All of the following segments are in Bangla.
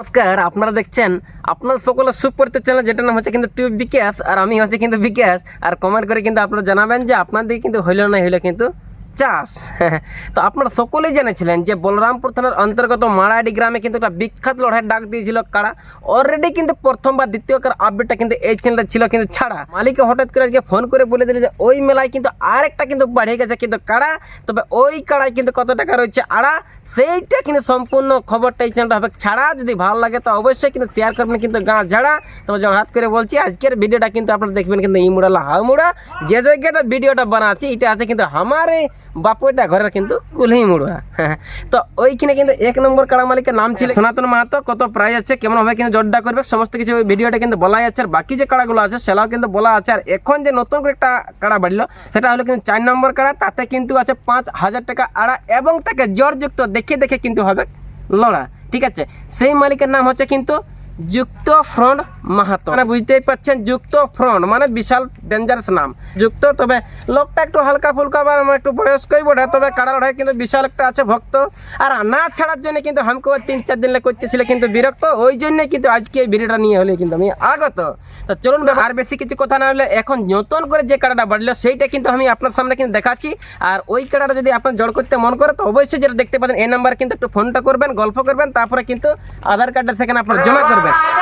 নমস্কার, আপনারা দেখছেন আপনার সকলের সুপরিচিত চ্যানেল যেটার নাম হচ্ছে কিন্তু টিউব বিকাশ আর আমি হচ্ছে কিন্তু বিকাশ আর কমেন্ট করে কিন্তু আপনারা জানাবেন যে আপনাদের কিন্তু হইল না হইল কিন্তু চাষ। তো আপনারা সকলেই জেনেছিলেন যে বলরামপুর থানার অন্তর্গত মারাডি গ্রামে কিন্তু একটা বিখ্যাত লড়াই ডাক দিয়েছিল কারা? অলরেডি কিন্তু প্রথম বা দ্বিতীয় কার আপডেটটা কিন্তু এই চ্যানেলটা ছিল কিন্তু ছাড়া। মালিকে হঠাৎ করে আজকে ফোন করে বলে দিলে যে ওই মেলায় কিন্তু আরেকটা কিন্তু বাড়িয়ে গেছে। কিন্তু কারা? তবে ওই কাড়ায় কিন্তু কত টাকা রয়েছে? আড়া, সেইটা কিন্তু সম্পূর্ণ খবরটা এই চ্যানেলটা হবে। ছাড়া যদি ভালো লাগে তো অবশ্যই কিন্তু শেয়ার করবেন কিন্তু গাঁ ঝাড়া। তবে জড়হাত করে বলছি, আজকের ভিডিওটা কিন্তু আপনারা দেখবেন কিন্তু এই মুড়ালা হাউ মুড়া। যে জায়গাটা ভিডিওটা বানাচ্ছি, এটা আছে কিন্তু আমারে বাপুটা ঘরের কিন্তু কুলহি মুড়া তো ওইখানে কিন্তু এক নম্বর কাড়া মালিকের নাম ছিল সনাতন মাহাতো, কত প্রাইজ আছে, কেমন ভাবে কিন্তু জোরডা করবে, সমস্ত কিছু ওই ভিডিওটা কিন্তু বলাই আছে, আর বাকি যে কাড়াগুলো আছে সেটাও কিন্তু বলা আছে, আর এখন যে নতুন করে একটা কাড়া বাড়লো, সেটা হলো কিন্তু চার নম্বর কাড়া, তাতে কিন্তু আছে পাঁচ হাজার টাকা আড়া, এবং তাকে জ্বরযুক্ত দেখে দেখে কিন্তু হবে লড়া, ঠিক আছে? সেই মালিকের নাম হচ্ছে কিন্তু যুক্ত ফ্রন্ট মাহাতো। মানে বুঝতেই পাচ্ছেন, যুক্ত ফ্রন্ট মানে বিশাল ডেঞ্জারাস নাম। যুক্ত, তবে লোকটা একটু হালকা ফুলকা বা আমার একটু বয়স্কই বটে, তবে কাড়া লড়াই কিন্তু বিশাল একটা আছে ভক্ত। আর না ছাড়ার জন্য কিন্তু হামকে তিন চার দিন করতেছিল কিন্তু বিরক্ত। ওই জন্যই কিন্তু আজকে এই ভিডিওটা নিয়ে হলে কিন্তু আমি আগত। তো চলুন আর বেশি কিছু কথা না হলে এখন নতুন করে যে কাড়াটা বাড়লো, সেইটা কিন্তু আমি আপনার সামনে কিন্তু দেখাচ্ছি। আর ওই কাড়াটা যদি আপনার জড় করতে মন করে, তো অবশ্যই যেটা দেখতে পাচ্ছেন, এই নাম্বার কিন্তু একটু ফোনটা করবেন, গল্প করবেন, তারপরে কিন্তু আধার কার্ডটা সেখানে আপনার জমা করবেন। correct.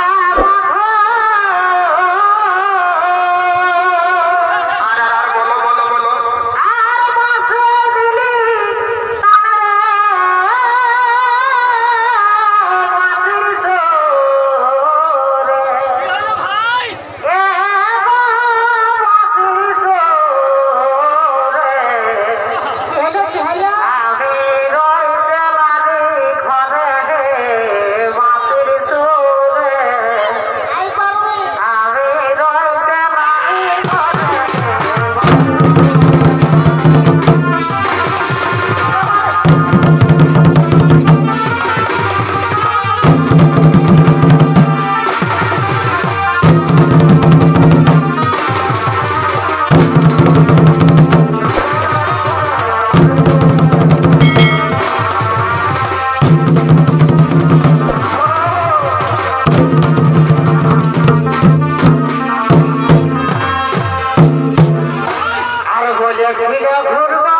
জমিটা ঘুরবা